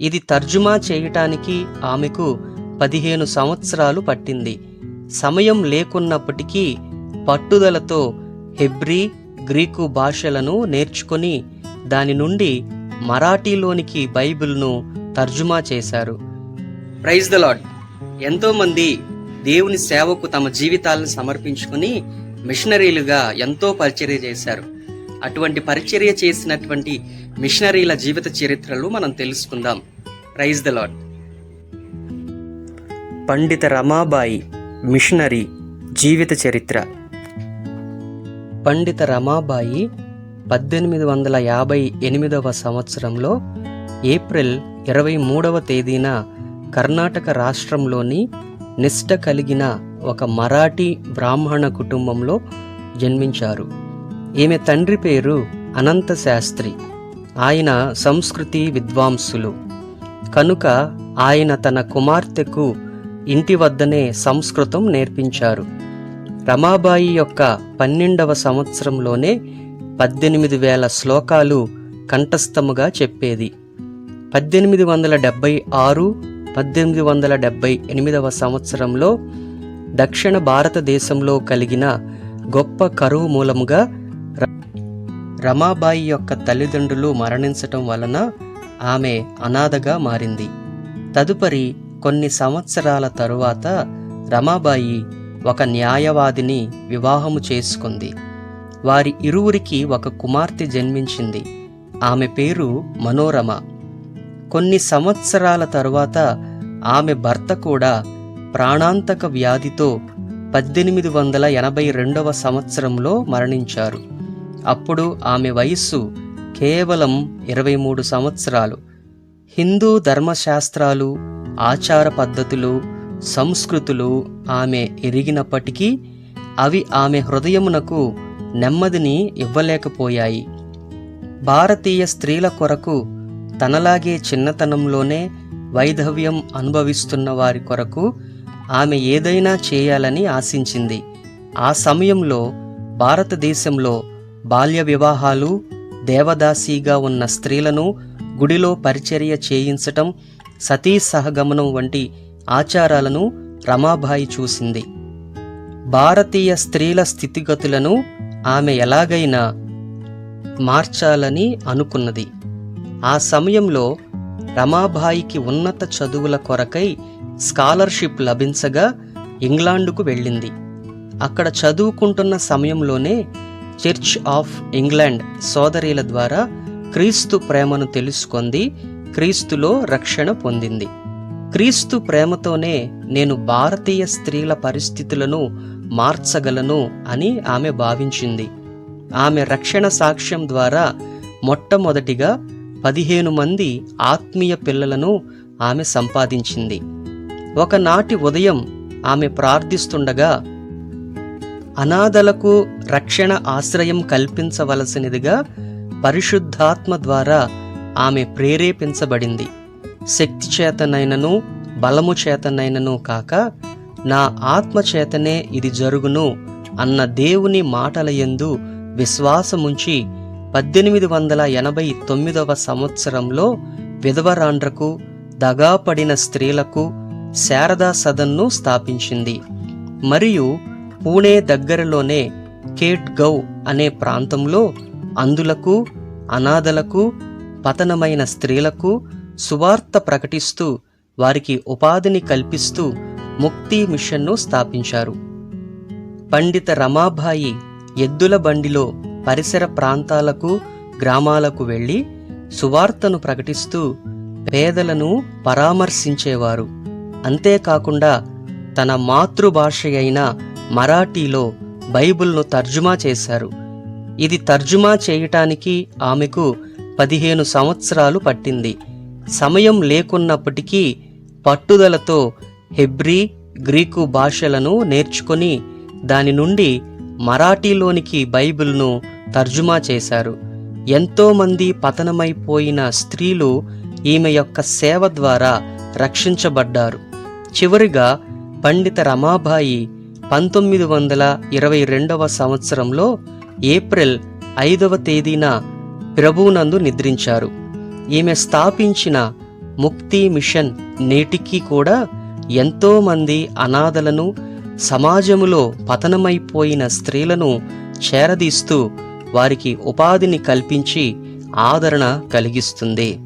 ఇది తర్జుమా చేయటానికి ఆమెకు పదిహేను సంవత్సరాలు పట్టింది. సమయం లేకున్నప్పటికీ పట్టుదలతో హెబ్రీ గ్రీకు భాషలను నేర్చుకొని దాని నుండి మరాఠీలోనికి బైబిల్ను తర్జుమా చేశారు. ప్రైజ్ ద లాడ్ ఎంతోమంది దేవుని సేవకు తమ జీవితాలను సమర్పించుకుని మిషనరీలుగా ఎంతో పరిచర్య చేశారు. అటువంటి పరిచర్య చేసినటువంటి మిషనరీల జీవిత చరిత్రలు మనం తెలుసుకుందాం. Praise the lord Pandit Ramabai machinery జీవిత చరిత్ర. పండిత రమాబాయి పద్దెనిమిది వందల యాభై ఎనిమిదవ సంవత్సరంలో ఏప్రిల్ ఇరవై మూడవ తేదీన కర్ణాటక రాష్ట్రంలోని నిష్ట కలిగిన ఒక మరాఠీ బ్రాహ్మణ కుటుంబంలో జన్మించారు. ఈమె తండ్రి పేరు అనంత శాస్త్రి. ఆయన సంస్కృతి విద్వాంసులు. కనుక ఆయన తన కుమార్తెకు ఇంటి వద్దనే సంస్కృతం నేర్పించారు. రమాబాయి యొక్క పన్నెండవ సంవత్సరంలోనే పద్దెనిమిది వేల శ్లోకాలు కంఠస్థముగా చెప్పేది. పద్దెనిమిది వందల డెబ్బై ఆరు పద్దెనిమిది వందల డెబ్బై ఎనిమిదవ సంవత్సరంలో దక్షిణ భారతదేశంలో కలిగిన గొప్ప కరువు మూలముగా రమాబాయి యొక్క తల్లిదండ్రులు మరణించటం వలన ఆమె అనాథగా మారింది. తదుపరి కొన్ని సంవత్సరాల తరువాత రమాబాయి ఒక న్యాయవాదిని వివాహము చేసుకుంది. వారి ఇరువురికి ఒక కుమార్తె జన్మించింది. ఆమె పేరు మనోరమ. కొన్ని సంవత్సరాల తరువాత ఆమె భర్త కూడా ప్రాణాంతక వ్యాధితో పద్దెనిమిది వందల ఎనభై రెండవ సంవత్సరంలో మరణించారు. అప్పుడు ఆమె వయస్సు కేవలం ఇరవై మూడు సంవత్సరాలు. హిందూ ధర్మశాస్త్రాలు ఆచార పద్ధతులు సంస్కృతులు ఆమె ఎరిగినప్పటికీ అవి ఆమె హృదయమునకు నెమ్మదిని ఇవ్వలేకపోయాయి. భారతీయ స్త్రీల కొరకు తనలాగే చిన్నతనంలోనే వైధవ్యం అనుభవిస్తున్న వారి కొరకు ఆమె ఏదైనా చేయాలని ఆశించింది. ఆ సమయంలో భారతదేశంలో బాల్య వివాహాలు దేవదాసీగా ఉన్న స్త్రీలను గుడిలో పరిచర్య చేయించటం సతీ సహగమనం వంటి ఆచారాలను రమాబాయి చూసింది. భారతీయ స్త్రీల స్థితిగతులను ఆమె ఎలాగైనా మార్చాలని అనుకున్నది. ఆ సమయంలో రమాబాయికి ఉన్నత చదువుల కొరకై స్కాలర్షిప్ లభించగా ఇంగ్లాండుకు వెళ్ళింది. అక్కడ చదువుకుంటున్న సమయంలోనే చర్చ్ ఆఫ్ ఇంగ్లాండ్ సోదరీల ద్వారా క్రీస్తు ప్రేమను తెలుసుకొంది క్రీస్తులో రక్షణ పొందింది. క్రీస్తు ప్రేమతోనే నేను భారతీయ స్త్రీల పరిస్థితులను మార్చగలను అని ఆమె భావించింది. ఆమె రక్షణ సాక్ష్యం ద్వారా మొట్టమొదటిగా పదిహేను మంది ఆత్మీయ పిల్లలను ఆమె సంపాదించింది. ఒకనాటి ఉదయం ఆమె ప్రార్థిస్తుండగా అనాథలకు రక్షణ ఆశ్రయం కల్పించవలసినదిగా పరిశుద్ధాత్మ ద్వారా ఆమె ప్రేరేపించబడింది. శక్తి చేతనైనను బలము చేతనైనను కాక నా ఆత్మ చేతనే ఇది జరుగును అన్న దేవుని మాటల యందు విశ్వాసముంచి పద్దెనిమిది వందల ఎనభై తొమ్మిదవ సంవత్సరంలో విధవరాండ్రకు దగాపడిన స్త్రీలకు శారదా సదన్ను స్థాపించింది. మరియు పూణే దగ్గరలోనే కేట్ గౌ అనే ప్రాంతంలో అందులకు అనాథలకు పతనమైన స్త్రీలకు సువార్త ప్రకటిస్తూ వారికి ఉపాధిని కల్పిస్తూ ముక్తి మిషన్ను స్థాపించారు. పండిత రమాబాయి ఎద్దుల బండిలో పరిసర ప్రాంతాలకు గ్రామాలకు వెళ్ళి సువార్తను ప్రకటిస్తూ పేదలను పరామర్శించేవారు. అంతేకాకుండా తన మాతృభాష అయిన మరాఠీలో బైబిల్ను తర్జుమా చేశారు. ఇది తర్జుమా చేయటానికి ఆమెకు పదిహేను సంవత్సరాలు పట్టింది. సమయం లేకున్నప్పటికీ పట్టుదలతో హెబ్రీ గ్రీకు భాషలను నేర్చుకొని దాని నుండి మరాఠీలోనికి బైబిల్ను తర్జుమా చేశారు. ఎంతోమంది పతనమైపోయిన స్త్రీలు ఈమె యొక్క సేవ ద్వారా రక్షించబడ్డారు. చివరిగా పండిత రమాబాయి పంతొమ్మిది వందల ఇరవై రెండవ సంవత్సరంలో ఏప్రిల్ ఐదవ తేదీన ప్రభువునందు నిద్రించారు. ఈమె స్థాపించిన ముక్తి మిషన్ నేటికి కూడా ఎంతోమంది అనాథలను సమాజములో పతనమైపోయిన స్త్రీలను చేరదీస్తూ వారికి ఉపాధిని కల్పించి ఆదరణ కలిగిస్తుంది.